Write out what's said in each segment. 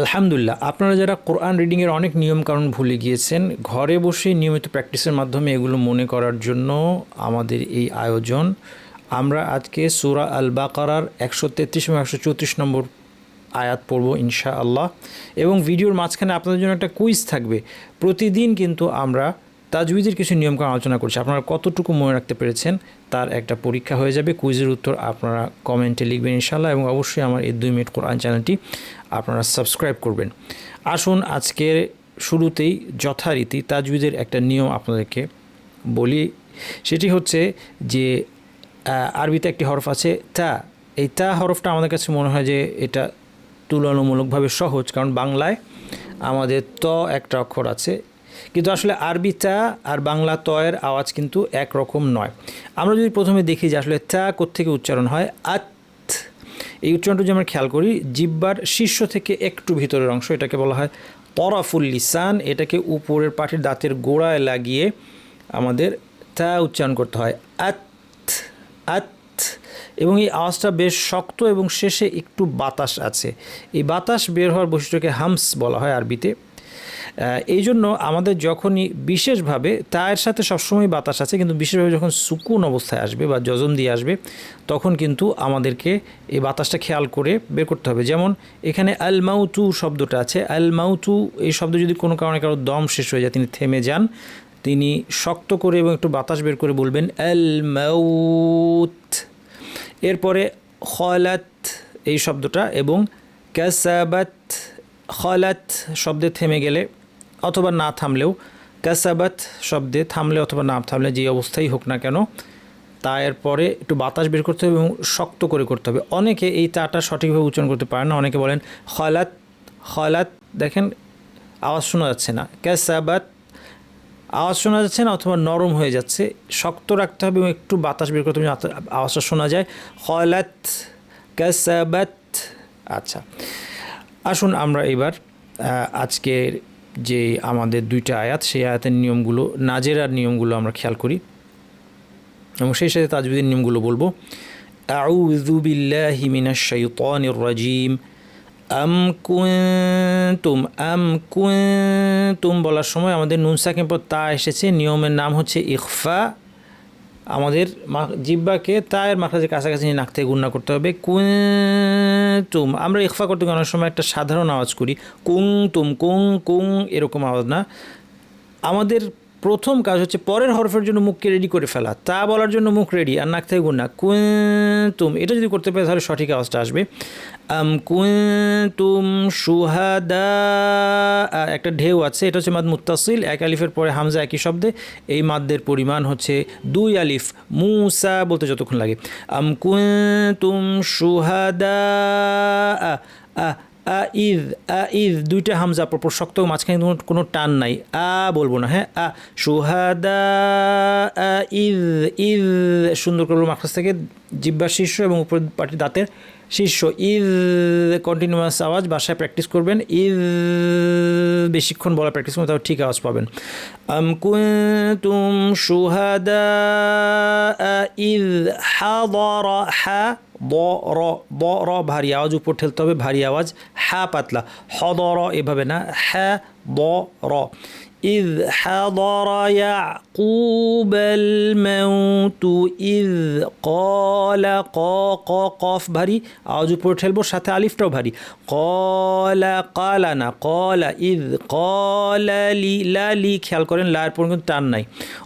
আলহামদুলিল্লাহ, আপনারা যারা কোরআন রিডিংয়ের অনেক নিয়মকানুন ভুলে গিয়েছেন, ঘরে বসে নিয়মিত প্র্যাকটিসের মাধ্যমে এগুলো মনে করার জন্য আমাদের এই আয়োজন। আমরা আজকে সুরা আল বাকারার একশো তেত্রিশ এবং একশো চৌত্রিশ নম্বর আয়াত পড়ব ইনশা আল্লাহ এবং ভিডিওর মাঝখানে আপনাদের জন্য একটা কুইজ থাকবে। প্রতিদিন কিন্তু আমরা তাজউইদের কিছু নিয়মকানুন আলোচনা করছি। আপনারা কতটুকু মনে রাখতে পেরেছেন তার একটা পরীক্ষা হয়ে যাবে। কুইজের উত্তর আপনারা কমেন্টে লিখবেন ইনশাল্লাহ এবং অবশ্যই আমার এই দুই মিনিট কোরআন চ্যানেলটি আপনারা সাবস্ক্রাইব করবেন। আসুন আজকের শুরুতেই যথারীতি তাজউইদের একটা নিয়ম আপনাদেরকে বলি। সেটি হচ্ছে যে আরবিতে একটি হরফ আছে তা। এই তা হরফটা আমাদের কাছে মনে হয় যে এটা তুলনামূলকভাবে সহজ, কারণ বাংলায় আমাদের ত একটা অক্ষর আছে কিন্তু আসলে আরবি তা আর বাংলা তয়ের আওয়াজ কিন্তু একরকম নয়। আমরা যদি প্রথমে দেখি যে আসলে তা কোত্থেকে উচ্চারণ হয়, আত, এই উচ্চারণটা যদি আমরা খেয়াল করি, জিব্বার শীর্ষ থেকে একটু ভিতরের অংশ, এটাকে বলা হয় তরাফুল লিসান, এটাকে উপরের পাটির দাঁতের গোড়ায় লাগিয়ে আমাদের তা উচ্চারণ করতে হয়। আত আত, এবং এই আওয়াজটা বেশ শক্ত এবং শেষে একটু বাতাস আছে। এই বাতাস বের হওয়ার বৈশিষ্ট্যকে হামস বলা হয় আরবিতে। এই জন্য আমাদের যখনই বিশেষভাবে তায়ের সাথে সবসময় বাতাস আছে, কিন্তু বিশেষভাবে যখন সুকুন অবস্থায় আসবে বা যজন দিয়ে আসবে, তখন কিন্তু আমাদেরকে এই বাতাসটা খেয়াল করে বের করতে হবে। যেমন এখানে আল মাউতু শব্দটা আছে। আল মাউতু এই শব্দ যদি কোনো কারণে কারও দম শেষ হয়ে যায়, তিনি থেমে যান, তিনি শক্ত করে এবং একটু বাতাস বের করে বলবেন আল মাউত এরপরে খলাত, এই শব্দটা, এবং ক্যাসাবাত খলাত শব্দে থেমে গেলে অথবা না থামলেও ক্যাসাবাত শব্দে থামলে অথবা না থামলে যে অবস্থাই হোক না কেন, তা এরপরে একটু বাতাস বের করতে হবে এবং শক্ত করে করতে হবে। অনেকে এই তাটা সঠিকভাবে উচ্চারণ করতে পারে না। অনেকে বলেন, খলাত খলাত। দেখেন, আওয়াজ শোনা যাচ্ছে না। ক্যাসাবাত আওয়াজ শোনা যাচ্ছে না অথবা নরম হয়ে যাচ্ছে। শক্ত রাখতে হবে এবং একটু বাতাস বের করতে হবে আওয়াজটা শোনা যায়। খলাত, কাসাবাত। আচ্ছা আসুন আমরা এবার আজকের যে আমাদের দুইটা আয়াত, সেই আয়াতের নিয়মগুলো, নাজেরার নিয়মগুলো আমরা খেয়াল করি। এবং সেই সাথে তাজবিদের নিয়মগুলো বলব। রাজিম। আম কুয়েতুম আম কুয়েতুম বলার সময় আমাদের নুন পর তা এসেছে। নিয়মের নাম হচ্ছে ইখফা আমাদের জিব্বাকে তায়ের মাখাজের কাছাকাছি নিয়ে নাক থেকে গুণনা করতে হবে। কুনতুম। আমরা ইখফা করতে অনেক সময় একটা সাধারণ আওয়াজ করি। কুং তুম কুং কুং এরকম আওয়াজ না। আমাদের প্রথম কাজ হচ্ছে পরের হরফের জন্য মুখকে রেডি করে ফেলা। তা বলার জন্য মুখ রেডি আর নাক থেকে গুণনা কুন্তুম। এটা যদি করতে পারে তাহলে সঠিক আওয়াজটা আসবে। আম কুন্তুম সুহাদা একটা ঢেউ আছে এটা হচ্ছে মাদ মুত্তাসিল এক আলিফের পরে হামজা একই শব্দে এই মাদ্দের পরিমাণ হচ্ছে দুই আলিফ মুসা বলতে যতক্ষণ লাগে। আম কুন্তুম সুহাদা আ, আ, ইদ আ ইদ দুইটা হামজা পরপর শক্ত মাঝখানে কোনো টান নাই আ বলব না হ্যাঁ আ সুহাদা আ ইদ ইদ সুন্দর করে মাখাস থেকে জিব্বার শীর্ষ এবং উপর পাটির দাঁতের শীর্ষ, ইদ কন্টিনিউয়াস আওয়াজ বাসায় প্র্যাকটিস করবেন। ইদ বেশিক্ষণ বলা প্র্যাকটিস করবেন তাহলে ঠিক আওয়াজ পাবেন। আম কুনতুম সুহাদা ইদ হাদর হা ব র ব র ভারী আওয়াজ, উপর ঠেলতে হবে, ভারী আওয়াজ, হা পাতলা। হদর এভাবে না, হ্যা ব র إذ حضر يعقوب الموت إذ قال قا قا قاف ভারী আওয়াজ উপরে ঠেলবো সাথে আলিফটাও ভারী কলা কালা না কলা ইদ কলা লি লা লি খেয়াল করেন লার পর কিন্তু টান নাই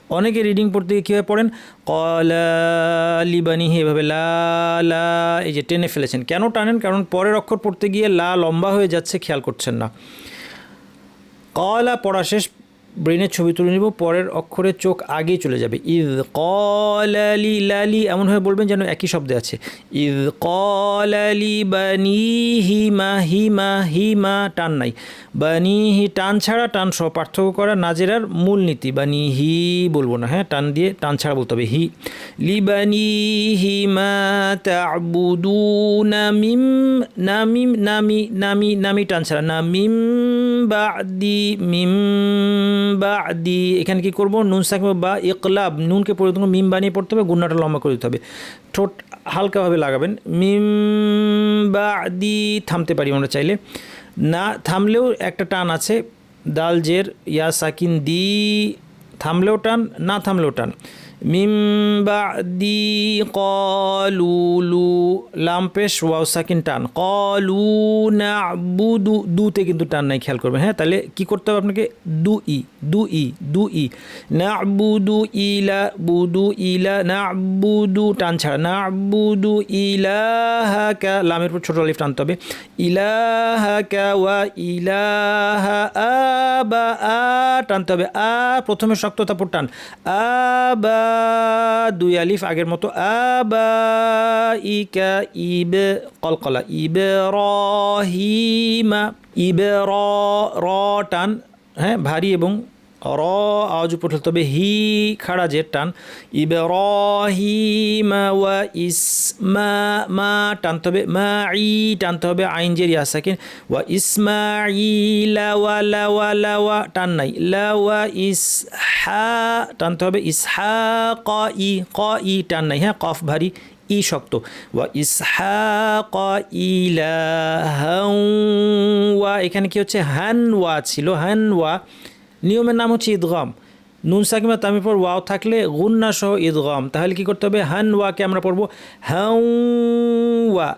অনেকে রিডিং পড়তে গিয়ে কীভাবে পড়েন কলা লিবানিহি এভাবে লা লা এই যে টেনে ফেলেছেন কেন টানেন কারণ পরের অক্ষর পড়তে গিয়ে লা লম্বা হয়ে যাচ্ছে খেয়াল করছেন না কলা পড়া শেষ ব্রেনের ছবি তুলে নিব, পরের অক্ষরে চোখ আগেই চলে যাবে। ইদ কলালি লালি, এমনভাবে বলবেন যেন একই শব্দে আছে। ইদ কলালি বানি হিমা হিমা হিমা টান নাই। বানি হি টান ছাড়া টান সহ পার্থক্য করা নাজেরার মূলনীতি বানি হি বলব না হ্যাঁ টান দিয়ে টান ছাড়া বলতে হবে। হি। লিবানি হিমা তাবুদুনা মিম, নামিম, নামি নামি নামি টান ছাড়া। না মিম বাদি মিম। বা দি এখানে কী করব? নুন সাকিব বা ইকলাব, নুনকে পরিবর্তন করে মিম বানিয়ে পড়তে হবে গুন্নাটা লম্বা করে দিতে হবে। ঠোঁট হালকাভাবে লাগাবেন। মিম দি থামতে পারি আমরা চাইলে। না, থামলেও একটা টান আছে। দাল, জের, ইয়া, সাকিন, দি, থামলেও টান, না থামলেও টান। মিম বাদি কলুলু লাম ওয়াও, সাকিন, টান। কলু না বুদু দুতে কিন্তু টান নাই, খেয়াল করবেন। হ্যাঁ তাহলে কি করতে হবে আপনাকে? দু, ই দু ই দু, ই। না বুদু ইলা বুদু ইলা না বুদু টান ছাড়া। না বুদু ইলাহা কা, লামের পর ছোট আলিফ টানতে হবে। ইলাহা কা, ওয়া ইলাহা আবা আ টানতে হবে। আ, প্রথমে শক্ত তারপর টান। আবা দুই আলিফ আগের মতো আবা ইকা ইব কলকলা ইব রহিমা ইব র টান হ্যাঁ ভারী এবং র আওয়াজ উপর হবে হি খাড়া জের টান। ইব্রাহিমা ওয়া ইসমা মা টানতে হবে মা ই টানতে হবে। আইন জের ইয়া সাকিন। ওয়া ইসমাইলা ওয়া লা ওয়া ওয়া টান নাই। লা ওয়া ইসহা টানতে হবে। ইসহা ক ই ক ই টান নাই। হ্যাঁ কফ ভারী ই শক্ত ওয়া ইসহাক ইলাহান ওয়া এখানে কি হচ্ছে? হান ওয়া ছিল। হান ওয়া নিয়মের নাম হচ্ছে ঈদগম নুন সাকিমা তামির পর ওয়াও থাকলে গুন্না সহ ঈদগম তাহলে কি করতে হবে? হান ওয়াকে আমরা পড়ব? হাউ ওয়া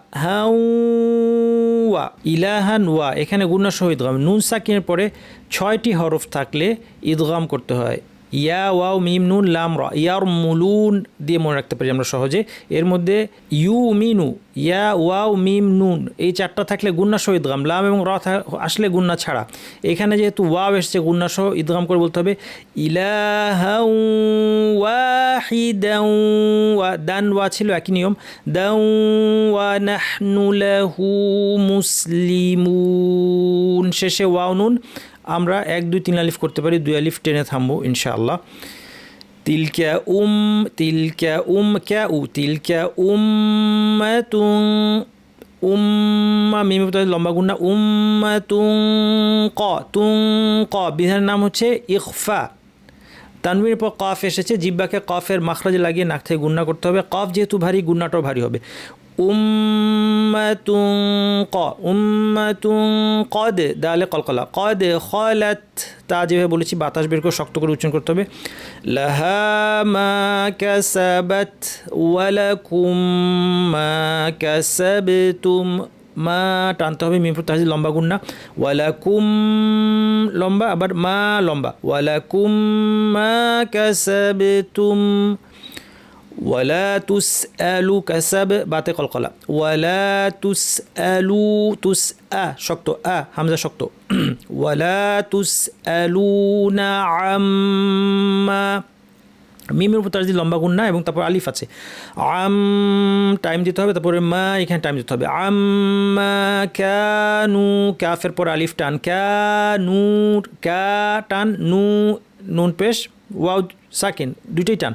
ওয়া, ইলাহান ওয়া। এখানে গুন্না সহ ঈদগম নুন সাকিমের পরে ছয়টি হরফ থাকলে ঈদগম করতে হয়। ইয়া ওয়াও মিম নুন লাম র ইয়ার মুলুন দিয়ে মনে রাখতে পারি আমরা সহজে। এর মধ্যে ইউ মিনু, ইয়া ওয়াও মিম নুন, এই চারটা থাকলে গুন্না সহ ঈদগাম লাম এবং র আসলে গুন্না ছাড়া। এখানে যেহেতু ওয়াও এসছে, গুন্না সহ ঈদগাম করে বলতে হবে, ইলাহাউ ওয়া, দান ওয়া ছিল একই নিয়ম, দাউ ওয়া মুসলিমুন, শেষে ওয়াও নুন আমরা এক, দুই, তিন আলিফ করতে পারি, দুই আলিফ টেনে থামবো, ইনশাআল্লাহ। তিলকা উম তিলকা উম ক্যা উ তিল ক্যা তিলকা উম্মাতুন, উম্মা মিম লম্বা গুন্না উম্মাতুন ক তুং ক, বিধানের নাম হচ্ছে ইকফা তানবির পর কফ এসেছে, জিব্বাকে কফের মাখরাজে লাগিয়ে নাক থেকে গুন্না করতে হবে। কফ যেহেতু ভারী গুন্নাটাও ভারী হবে। উম্মাতুন ক, উম্মাতুন কদ, দালে কলকলা। কদ খলাত, তা যেভাবে বলেছি, বাতাস বের করে শক্ত করে উচ্চারণ করতে হবে। লাহা মা কাসাবাত, ওয়ালাকুম মা কাসাবতুম। মা টানতে হবে মিমপুর তাহলে লম্বা গুন্না ওয়ালাকুম লম্বা, আবার মা লম্বা। ওয়ালাকুম মা কাসাবতুম। ওয়ালা তুস আলু কাসাব বাতে কলকলা ওয়ালা তুস আলু তুস আ, শক্ত। আ, হামজা শক্ত। ওয়ালা তুস আলু না আম্মা মিমের উপর তার যদি লম্বা গুন্না এবং তারপর আলিফ আছে। আম টাইম দিতে হবে, তারপরে মা, এখানে টাইম দিতে হবে। আম্মা ক্যানু ক্যাফের পর আলিফ টান। ক্যানু ক্যা টান, নু, নুন পেশ। ওয়াও সাকিন, দুইটাই টান।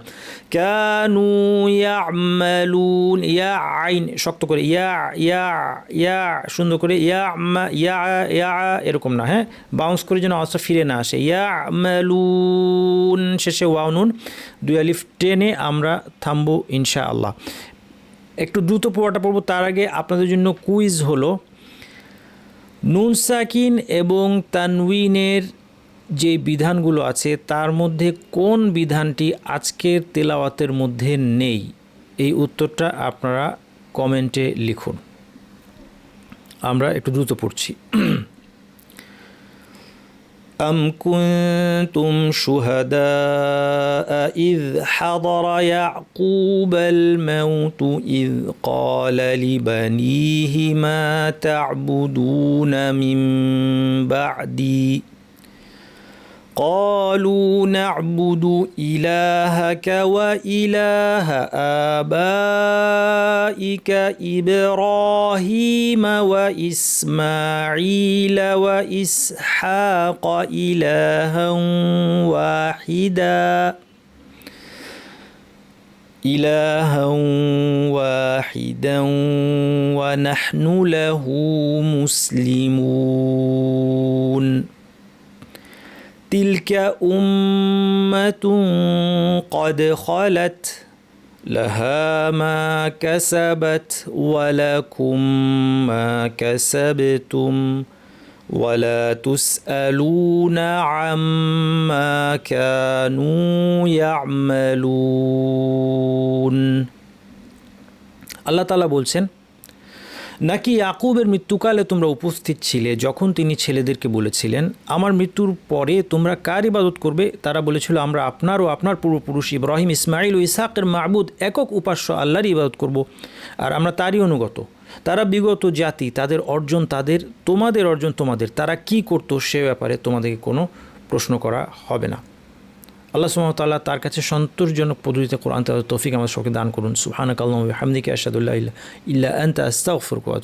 কানু ইয়ামালুন, ইয়া আইন, শক্ত করে, ইয়া ইয়া ইয়া, সুন্দর করে, ইয়া ইয়া ইয়া, এরকম না হ্যাঁ? বাউন্স করে যেন আওয়াজটা ফিরে না আসে। ইয়া শেষে ওয়াও নুন, দুই আলিফ টেনে আমরা থামবো ইনশা আল্লাহ একটু দ্রুত পড়াটা পড়ব, তার আগে আপনাদের জন্য কুইজ হলো, নুন সাকিন এবং তানউইনের যে বিধানগুলো আছে তার মধ্যে কোন বিধানটি আজকের তেলাওয়াতের মধ্যে নেই এই উত্তরটা আপনারা কমেন্টে লিখুন আমরা একটু দ্রুত পড়ছি أم كنتم شهداء إذ حضر يعقوب الموت إذ قال لبنيه ما تعبدون من بعدي قالوا نعبد إلهك وإله آبائك إبراهيم وإسماعيل وإسحاق إلها واحدا. إلها واحدا ونحن له مسلمون. تلك أمة قد خلت لها ما كسبت ولكم ما كسبتم ولا تسألون عما كانوا يعملون আল্লাহ তালা বলছেন নাকি ইয়াকুবের মৃত্যুকালে তোমরা উপস্থিত ছিলে? যখন তিনি ছেলেদেরকে বলেছিলেন, আমার মৃত্যুর পরে তোমরা কার ইবাদত করবে? তারা বলেছিল, আমরা আপনার ও আপনার পূর্বপুরুষ ইব্রাহিম ইসমাইল ও ইসাকের মাহবুদ একক উপাস্য আল্লাহরই ইবাদত করব, আর আমরা তারই অনুগত। তারা বিগত জাতি, তাদের অর্জন তাদের, তোমাদের অর্জন তোমাদের। তারা কি করতো সে ব্যাপারে তোমাদেরকে কোনো প্রশ্ন করা হবে না। আল্লাহ সুমতাল্লাহ তার কাছে সন্তোষজনক পদ্ধতিতে কোরআন তাদের তৌফিক আমাদের সবকে দান করুন। সুহানাক আল্লাহ হামদিকে আসাদুল্লাহ ইল্লা আন্তা আস্তাগফিরুকা ওয়া